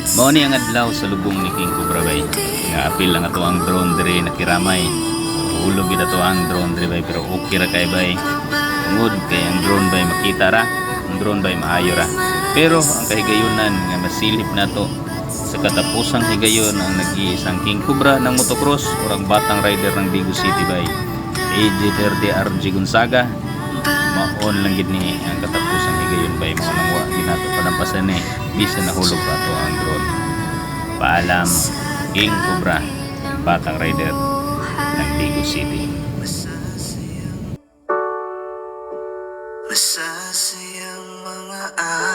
Mao ni ang adlaw sa lubong ni King Cobra bay. Nga apil lang ato ang drone diri nakiramay. Hulog gid ato ang drone diri bay pero okay ra kay bay. Tungod kay ang drone bay makita ra, ang drone bay maayo ra. Pero ang kahigayunan nga masilip nato sa katapusang higayon ang nag-iisang King Cobra ng motocross o ang batang rider ng Bigo City bay. AJ Verde RG Gonzaga maon lang gid ni ang katapusang higayon bay mo nang wa ginato panampasan ni bisan nahulog pa to ang drone. Paalam King Cobra ang batang rider ng Bigo City. Masasayang mga araw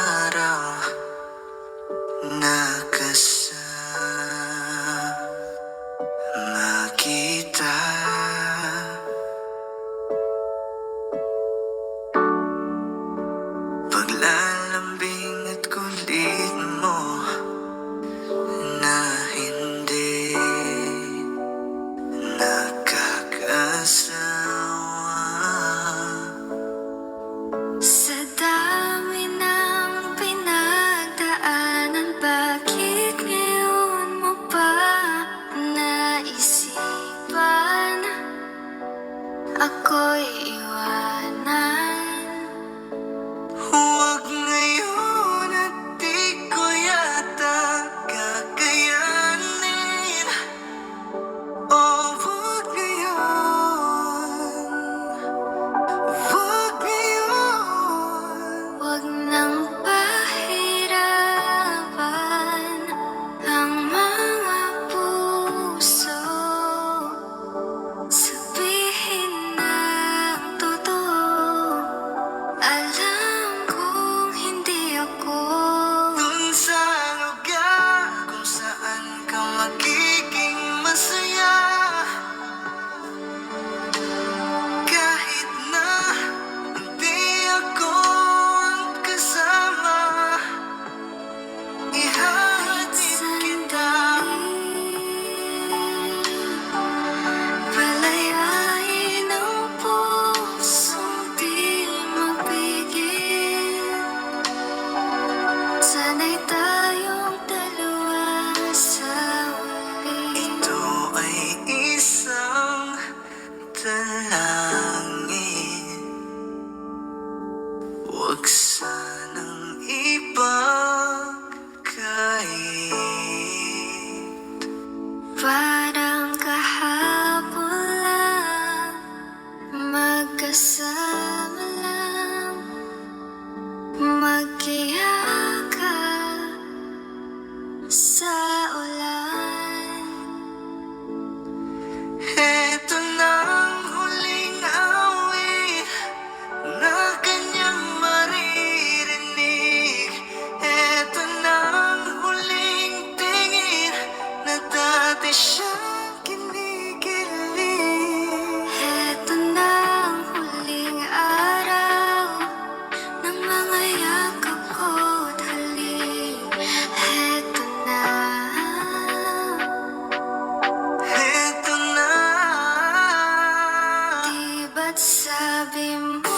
at sabi mo.